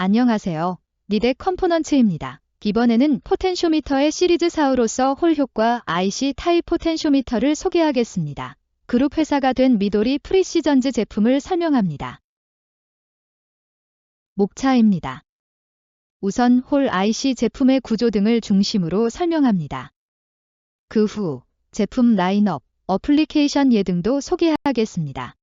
안녕하세요. 니덱 컴포넌츠입니다. 이번에는 포텐쇼미터의 시리즈 4으로서 홀 효과 IC 타입 포텐쇼미터를 소개하겠습니다. 그룹 회사가 된 미도리 프리시전즈 제품을 설명합니다. 목차입니다. 우선 홀 IC 제품의 구조 등을 중심으로 설명합니다. 그 후 제품 라인업, 어플리케이션 예 등도 소개하겠습니다.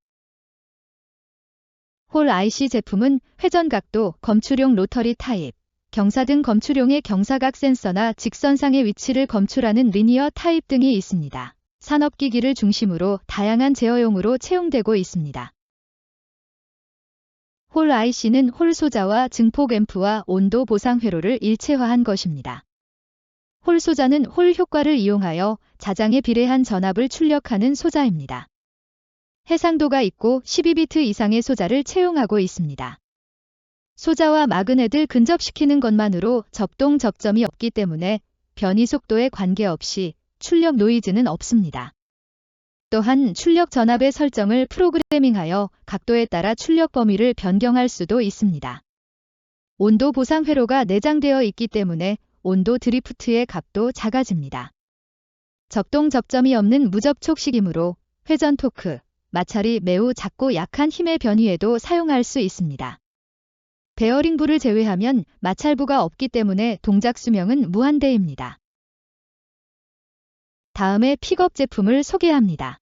홀 IC 제품은 회전각도, 검출용 로터리 타입, 경사 등 검출용의 경사각 센서나 직선상의 위치를 검출하는 리니어 타입 등이 있습니다. 산업기기를 중심으로 다양한 제어용으로 채용되고 있습니다. 홀 IC는 홀 소자와 증폭 앰프와 온도 보상 회로를 일체화한 것입니다. 홀 소자는 홀 효과를 이용하여 자장에 비례한 전압을 출력하는 소자입니다. 해상도가 있고 12비트 이상의 소자를 채용하고 있습니다. 소자와 마그넷을 근접시키는 것만으로 접동 접점이 없기 때문에 변이 속도에 관계없이 출력 노이즈는 없습니다. 또한 출력 전압의 설정을 프로그래밍하여 각도에 따라 출력 범위를 변경할 수도 있습니다. 온도 보상 회로가 내장되어 있기 때문에 온도 드리프트의 값도 작아집니다. 접동 접점이 없는 무접촉식이므로 회전 토크, 마찰이 매우 작고 약한 힘의 변이에도 사용할 수 있습니다. 베어링부를 제외하면 마찰부가 없기 때문에 동작 수명은 무한대입니다. 다음에 픽업 제품을 소개합니다.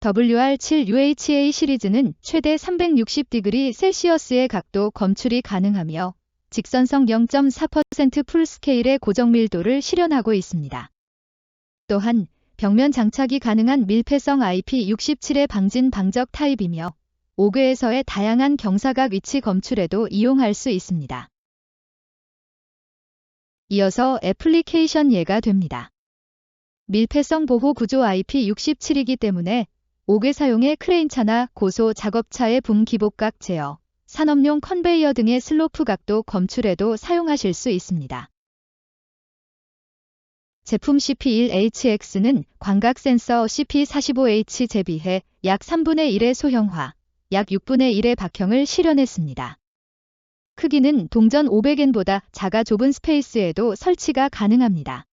WR7UHA 시리즈는 최대 360디그리 셀시어스의 각도 검출이 가능하며 직선성 0.4% 풀스케일의 고정 밀도를 실현하고 있습니다. 또한 벽면 장착이 가능한 밀폐성 IP67의 방진 방적 타입이며 5괴에서의 다양한 경사각 위치 검출에도 이용할 수 있습니다. 이어서 애플리케이션 예가 됩니다. 밀폐성 보호 구조 IP67이기 때문에 5괴 사용의 크레인차나 고소 작업차의 붐 기복각 제어, 산업용 컨베이어 등의 슬로프 각도 검출에도 사용하실 수 있습니다. 제품 CP1HX는 광각 센서 CP45H 제비해 약 3분의 1의 소형화, 약 6분의 1의 박형을 실현했습니다. 크기는 동전 500N보다 작아 좁은 스페이스에도 설치가 가능합니다.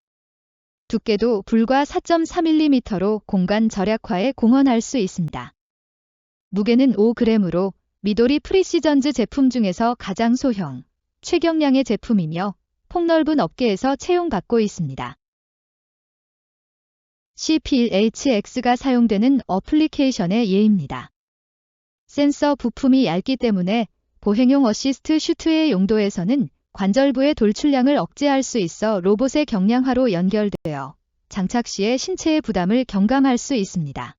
두께도 불과 4.4mm로 공간 절약화에 공헌할 수 있습니다. 무게는 5g으로 미도리 프리시전즈 제품 중에서 가장 소형, 최경량의 제품이며 폭넓은 업계에서 채용받고 있습니다. CP1HX가 사용되는 어플리케이션의 예입니다. 센서 부품이 얇기 때문에 보행용 어시스트 슈트의 용도에서는 관절부의 돌출량을 억제할 수 있어 로봇의 경량화로 연결되어 장착 시에 신체의 부담을 경감할 수 있습니다.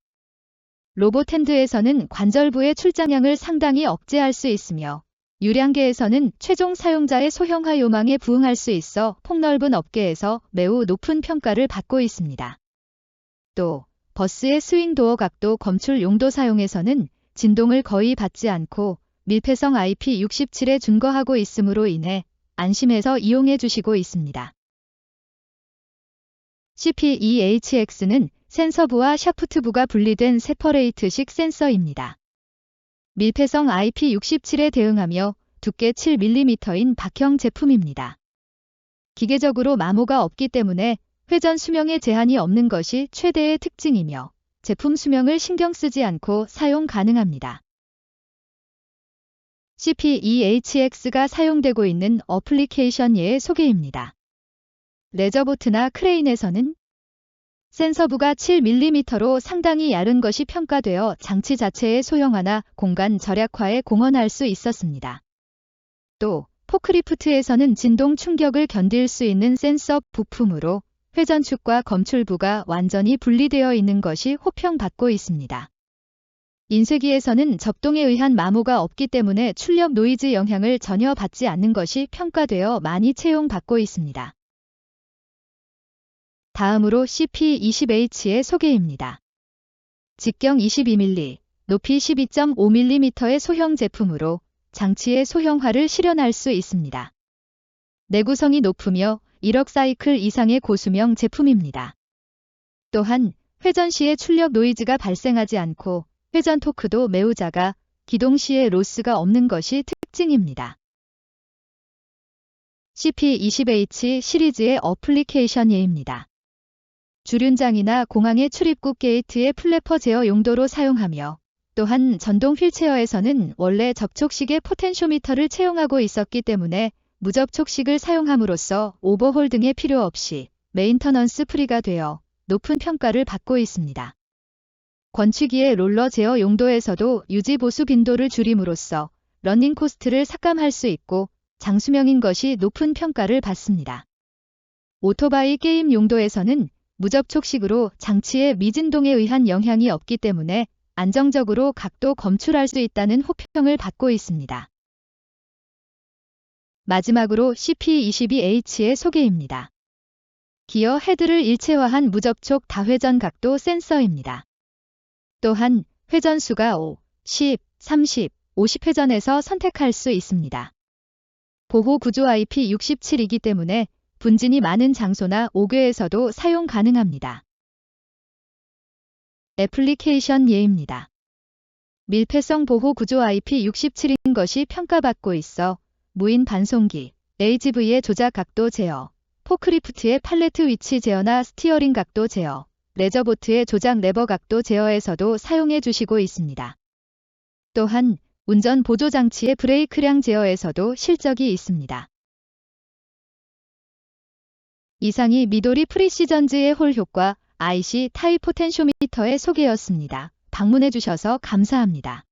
로봇 핸드에서는 관절부의 출장량을 상당히 억제할 수 있으며 유량계에서는 최종 사용자의 소형화 요망에 부응할 수 있어 폭넓은 업계에서 매우 높은 평가를 받고 있습니다. 또 버스의 스윙 도어 각도 검출 용도 사용에서는 진동을 거의 받지 않고 밀폐성 IP67에 준거하고 있으므로 인해 안심해서 이용해 주시고 있습니다. CP2HX는 센서부와 샤프트부가 분리된 세퍼레이트식 센서입니다. 밀폐성 IP67에 대응하며 두께 7mm인 박형 제품입니다. 기계적으로 마모가 없기 때문에 회전 수명에 제한이 없는 것이 최대의 특징이며 제품 수명을 신경 쓰지 않고 사용 가능합니다. CP2HX가 사용되고 있는 어플리케이션 예의 소개입니다. 레저보트나 크레인에서는 센서부가 7mm로 상당히 얇은 것이 평가되어 장치 자체의 소형화나 공간 절약화에 공헌할 수 있었습니다. 또 포크리프트에서는 진동 충격을 견딜 수 있는 센서 부품으로 회전축과 검출부가 완전히 분리되어 있는 것이 호평받고 있습니다. 인쇄기에서는 접동에 의한 마모가 없기 때문에 출력 노이즈 영향을 전혀 받지 않는 것이 평가되어 많이 채용받고 있습니다. 다음으로 CP20H의 소개입니다. 직경 22mm, 높이 12.5mm의 소형 제품으로 장치의 소형화를 실현할 수 있습니다. 내구성이 높으며 1억 사이클 이상의 고수명 제품입니다. 또한 회전 시에 출력 노이즈가 발생하지 않고 회전 토크도 매우 작아 기동 시에 로스가 없는 것이 특징입니다. CP20H 시리즈의 어플리케이션 예입니다. 주륜장이나 공항의 출입국 게이트의 플래퍼 제어 용도로 사용하며 또한 전동 휠체어에서는 원래 접촉식의 포텐쇼미터를 채용하고 있었기 때문에 무접촉식을 사용함으로써 오버홀 등의 필요 없이 메인터넌스 프리가 되어 높은 평가를 받고 있습니다. 권치기의 롤러 제어 용도에서도 유지 보수 빈도를 줄임으로써 러닝 코스트를 삭감할 수 있고 장수명인 것이 높은 평가를 받습니다. 오토바이 게임 용도에서는 무접촉식으로 장치의 미진동에 의한 영향이 없기 때문에 안정적으로 각도 검출할 수 있다는 호평을 받고 있습니다. 마지막으로 CP22H의 소개입니다. 기어 헤드를 일체화한 무접촉 다회전 각도 센서입니다. 또한 회전수가 5, 10, 30, 50회전에서 선택할 수 있습니다. 보호 구조 IP67이기 때문에 분진이 많은 장소나 옥외에서도 사용 가능합니다. 애플리케이션 예입니다. 밀폐성 보호 구조 IP67인 것이 평가받고 있어 무인 반송기, AGV의 조작 각도 제어, 포크리프트의 팔레트 위치 제어나 스티어링 각도 제어, 레저보트의 조작 레버 각도 제어에서도 사용해 주시고 있습니다. 또한 운전 보조 장치의 브레이크량 제어에서도 실적이 있습니다. 이상이 미도리 프리시전즈의 홀 효과 IC 타입 포텐쇼미터의 소개였습니다. 방문해 주셔서 감사합니다.